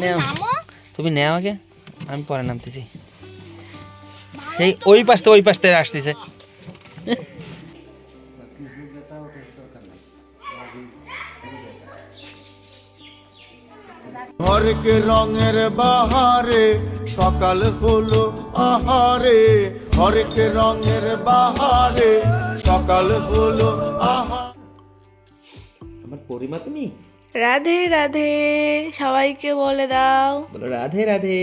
নেও। তুমি নেও আগে। আমি পরে নামতেছি। সেই ওই পাশ ওই পাশ থেকে আসতেছে। হরেক রঙের বাহারে সকাল হলো আহারে। হরেক রঙের বাহারে সকাল হলো আহারে আমার পরিমা তুমি? রাধে রাধে সবাইকে বলে দাও। বলো রাধে রাধে।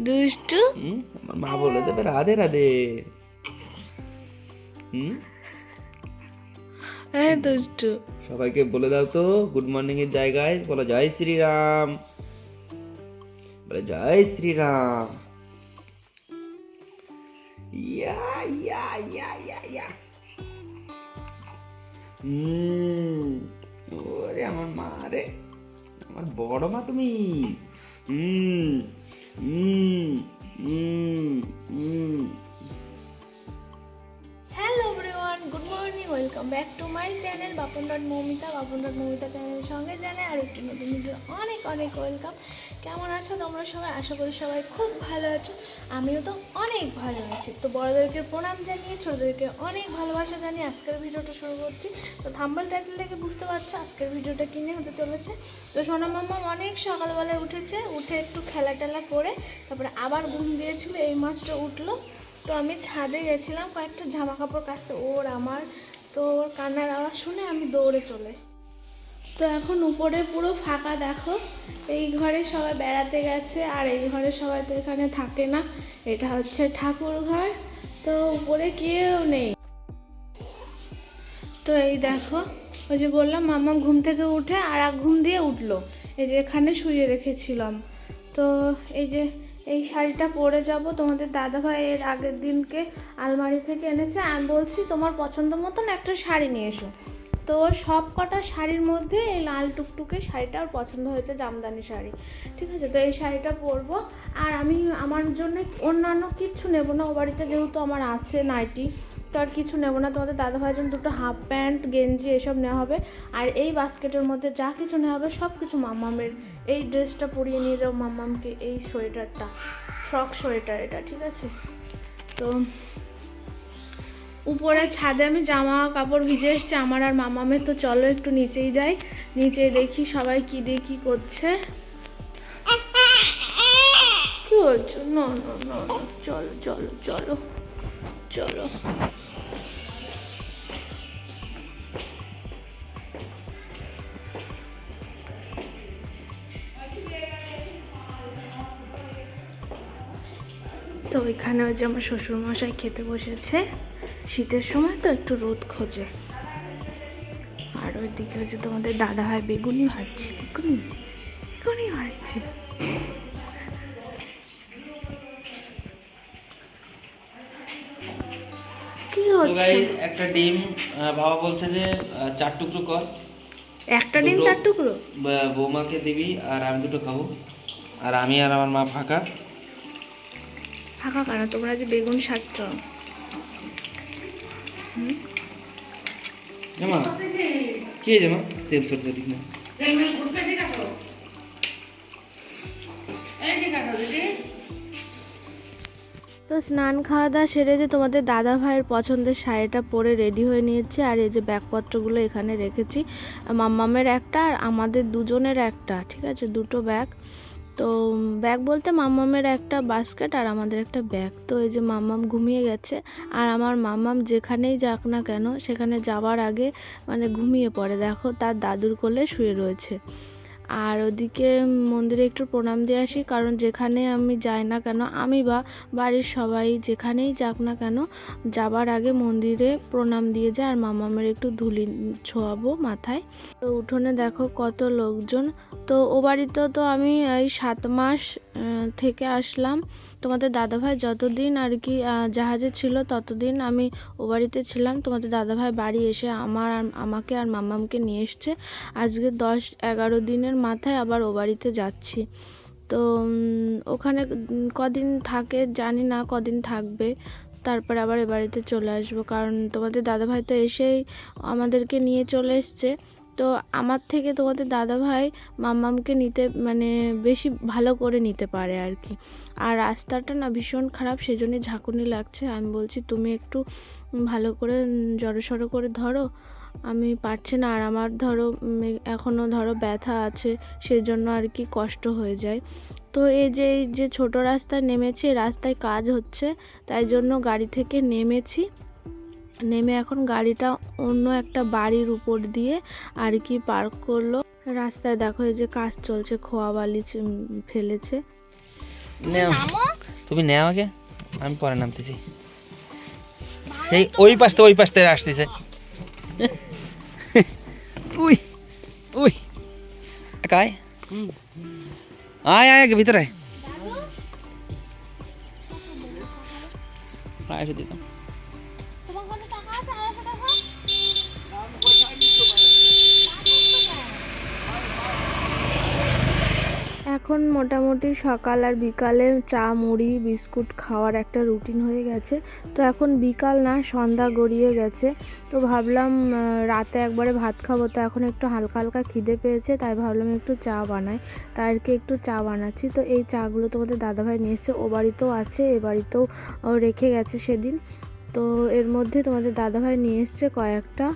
দুষ্টু। আমার মা বলে দেবে রাধে রাধে। হুম? হ্যাঁ দুষ্টু। সবাইকে বলে দাও তো গুড মর্নিং এর জায়গায় বলো জয় শ্রীরাম। বলে জয় শ্রীরাম। ইয়া ইয়া ইয়া ইয়া ইয়া। হুম। বড় মা তুমি? হুম হুম হুম হুম। Welcome back to my channel Bapon dot Moumita Bapon dot Moumita চ্যানেলের সঙ্গে জানে আর একটি নতুন ভিডিও অনেক অনেক ওয়েলকাম কেমন আছো তোমরা সবাই? আশা করি সবাই খুব ভালো আছো। আমিও তো অনেক ভালো আছি। তো বড়দেরকে প্রণাম জানিয়ে, ছোটোদেরকে অনেক ভালোবাসা জানিয়ে আজকের ভিডিওটা শুরু করছি। তো থাম্বল টাইটেল দেখে বুঝতে পারছ, আজকের ভিডিওটা কিনে হতে চলেছে। তো সোনা মাম্মা অনেক সকালবেলায় উঠেছে, উঠে একটু খেলা টেলা করে, তারপরে আবার ঘুম দিয়েছিল, এইমাত্র উঠল। তো আমি ছাদে গেছিলাম, কয়েকটা জামা কাপড় কাচতে। ওর আমার তো ওর কান্নার আওয়াজ শুনে আমি দৌড়ে চলে তো এখন উপরে পুরো ফাঁকা, দেখো। এই ঘরে সবাই বেড়াতে গেছে, আর এই ঘরে সবাই তো এখানে থাকে না। এটা হচ্ছে ঠাকুর ঘর, তো উপরে কেউ নেই। তো এই দেখো, ওই যে বললাম মামা ঘুম থেকে উঠে আর এক ঘুম দিয়ে উঠল। এই যে এখানে শুয়ে রেখেছিলাম। তো এই যে এই শাড়িটা পরে যাব। তোমাদের দাদাভাই এর আগের দিনকে আলমারি থেকে এনেছে। আমি বলছি, তোমার পছন্দ মতন একটা শাড়ি নিয়ে এসো। তো সব কটা শাড়ির মধ্যে এই লাল টুকটুকে শাড়িটা আর পছন্দ হয়েছে, জামদানি শাড়ি। ঠিক আছে? তো এই শাড়িটা পরবো। আর আমি আমার জন্য অন্যান্য কিচ্ছু নেব না। ও বাড়িতে যেহেতু আমার আছে নাইটি। তো আর কিছু নেব না। তোমাদের দাদাভাইয়ের জন্য দুটো হাফ প্যান্ট, গেঞ্জি এসব নেওয়া হবে। আর এই বাস্কেটের মধ্যে যা কিছু নেওয়া হবে সব কিছু মাম্মামের। এই ড্রেসটা পরিয়ে নিয়ে যাও মাম্মামকে, এই সোয়েটারটা, ফ্রক সোয়েটার এটা, ঠিক আছে? তো উপরে ছাদে আমি জামা কাপড় ভিজে এসছি, আমার আর মামামের তো চলো একটু নিচেই যাই, নিচে দেখি সবাই কি দিয়ে কি করছে। কি হচ্ছে না না না চলো চলো চলো চলো। তো এখানে ওই যে আমার শ্বশুরমশাই খেতে বসেছে, শীতের সময় তো একটু রোদ খোঁজে। আর ওইদিকে হচ্ছে তোমাদের দাদা ভাই বেগুনি ভাজছে, বেগুনি বেগুনি ভাজছে। হচ্ছে? একটা ডিম বাবা বলছে যে চার টুকরো কর। একটা ডিম চার টুকরো? বৌমাকে দিবি আর আমি দুটো খাব। আর আমি আর আমার মা ফাঁকা। ফাঁকা কেন? তোমরা যে বেগুন সারছ জামা? কে জামা তেল সরষে দিক না। তো স্নান খাওয়া দাওয়া সেরে যে তোমাদের দাদা ভাইয়ের পছন্দের শাড়িটা পরে রেডি হয়ে নিয়েছে, আর এই যে ব্যাগপত্রগুলো এখানে রেখেছি। মাম্মামের একটা আর আমাদের দুজনের একটা, ঠিক আছে? দুটো ব্যাগ। তো ব্যাগ বলতে মাম্মামের একটা বাস্কেট আর আমাদের একটা ব্যাগ। তো এই যে মাম্মাম ঘুমিয়ে গেছে, আর আমার মাম্মাম যেখানেই যাক না কেন, সেখানে যাওয়ার আগে মানে ঘুমিয়ে পড়ে। দেখো, তার দাদুর কোলে শুয়ে রয়েছে। আর ওদিকে মন্দিরে একটু প্রণাম দিয়ে আসি, কারণ যেখানে আমি যাই না কেন, আমি বা বাড়ির সবাই যেখানেই যাক না কেন, যাবার আগে মন্দিরে প্রণাম দিয়ে যায় আর মামামের একটু ধুলি ছোঁয়াবো মাথায়। তো উঠোনে দেখো কত লোকজন। তো ও বাড়িতে তো আমি এই সাত মাস থেকে আসলাম। তোমাদের দাদাভাই যতদিন আর কি জাহাজে ছিল ততদিন আমি ও বাড়িতে ছিলাম। তোমাদের দাদাভাই বাড়ি এসে আমার আমাকে আর মামামকে নিয়ে এসছে। আজকে দশ এগারো দিনের মাথায় আবার ও বাড়িতে যাচ্ছি। তো ওখানে কদিন থাকে জানি না কদিন থাকবে। তারপরে আবার এ বাড়িতে চলে আসব। কারণ তোমাদের দাদাভাই তো এসেই আমাদেরকে নিয়ে চলে এসছে। তো আমার থেকে তোমাদের দাদা ভাই মাম্মামকে নিতে মানে বেশি ভালো করে নিতে পারে আর কি। আর রাস্তাটা না ভীষণ খারাপ, সেজন্যই ঝাঁকুনি লাগছে। আমি বলছি, তুমি একটু ভালো করে জড়ো সড়ো করে ধরো। আমি পারছি না। আর আমার ধরো এখনও ধরো ব্যথা আছে সেজন্য আর কি কষ্ট হয়ে যায়। তো এই যে এই যে ছোট রাস্তায় নেমেছি রাস্তায় কাজ হচ্ছে তাই জন্য গাড়ি থেকে নেমেছি। নেমে এখন গাড়িটা অন্য একটা বাড়ির উপর দিয়ে আর কি পার্ক করল। রাস্তায় দেখো এই যে কাজ চলছে খোয়া বালি ফেলেছে। তুমি নেও। আগে আমি পরে নামতেছি। সেই ওই পাশ ওই পাশ থেকে আসতেছে। uy, uy, acá hay. Ay, ay, que pítale. ¿Dado? Ay, এখন মোটামুটি সকাল আর বিকালে চা, মুড়ি, বিস্কুট খাওয়ার একটা রুটিন হয়ে গেছে। তো এখন বিকাল না, সন্ধ্যা গড়িয়ে গেছে। তো ভাবলাম রাতে একবারে ভাত খাব। তো এখন একটু হালকা হালকা খিদে পেয়েছে, তাই ভাবলাম একটু চা বানাই। তাই আর কি একটু চা বানাচ্ছি। তো এই চাগুলো তোমাদের দাদাভাই নিয়ে এসছে। ও বাড়িতেও আছে, এ বাড়িতেও রেখে গেছে সেদিন। তো এর মধ্যে তোমাদের দাদাভাই নিয়ে এসছে কয়েকটা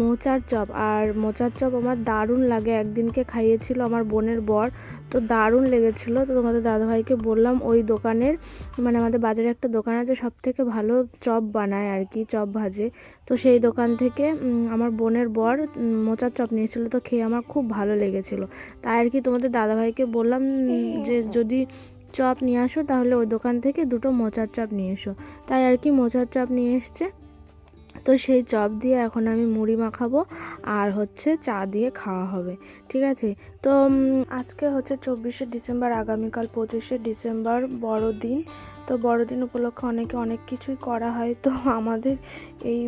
মোচার চপ। আর মোচার চপ আমার দারুণ লাগে, একদিনকে খাইয়েছিল আমার বোনের বর, তো দারুণ লেগেছিল। তো তোমাদের দাদাভাইকে বললাম, ওই দোকানের মানে আমাদের বাজারে একটা দোকান আছে সব থেকে ভালো চপ বানায় আর কি, চপ ভাজে। তো সেই দোকান থেকে আমার বোনের বর মোচার চপ নিয়েছিল, তো খেয়ে আমার খুব ভালো লেগেছিলো। তাই আর কি তোমাদের দাদাভাইকে বললাম যে যদি চপ নিয়ে আসো, তাহলে ওই দোকান থেকে দুটো মোচার চপ নিয়ে এসো। তাই আর কি মোচার চপ নিয়ে এসছে। তো সেই চপ দিয়ে এখন আমি মুড়ি মাখাবো আর হচ্ছে চা দিয়ে খাওয়া হবে, ঠিক আছে? তো আজকে হচ্ছে চব্বিশে ডিসেম্বর, আগামীকাল পঁচিশে ডিসেম্বর, বড়দিন। তো বড়দিন উপলক্ষে অনেকে অনেক কিছুই করা হয়, তো আমাদের এই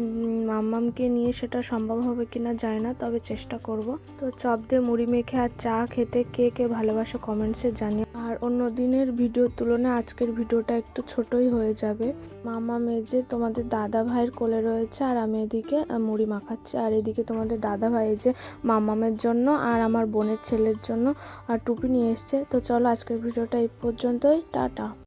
মাম্মামকে নিয়ে সেটা সম্ভব হবে কি না যায় না, তবে চেষ্টা করব। তো চপ দিয়ে মুড়ি মেখে আর চা খেতে কে কে ভালোবাসে কমেন্টসে জানিয়ে অন্য দিনের ভিডিওর তুলনায় আজকের ভিডিওটা একটু ছোটই হয়ে যাবে। মামা মেজে তোমাদের দাদা ভাইয়ের কোলে রয়েছে আর আমি এদিকে মুড়ি মাখাচ্ছি। আর এদিকে তোমাদের দাদা ভাই যে মামামের জন্য আর আমার বোনের ছেলের জন্য আর টুপি নিয়ে এসছে। তো চলো আজকের ভিডিওটা এই পর্যন্তই। টাটা।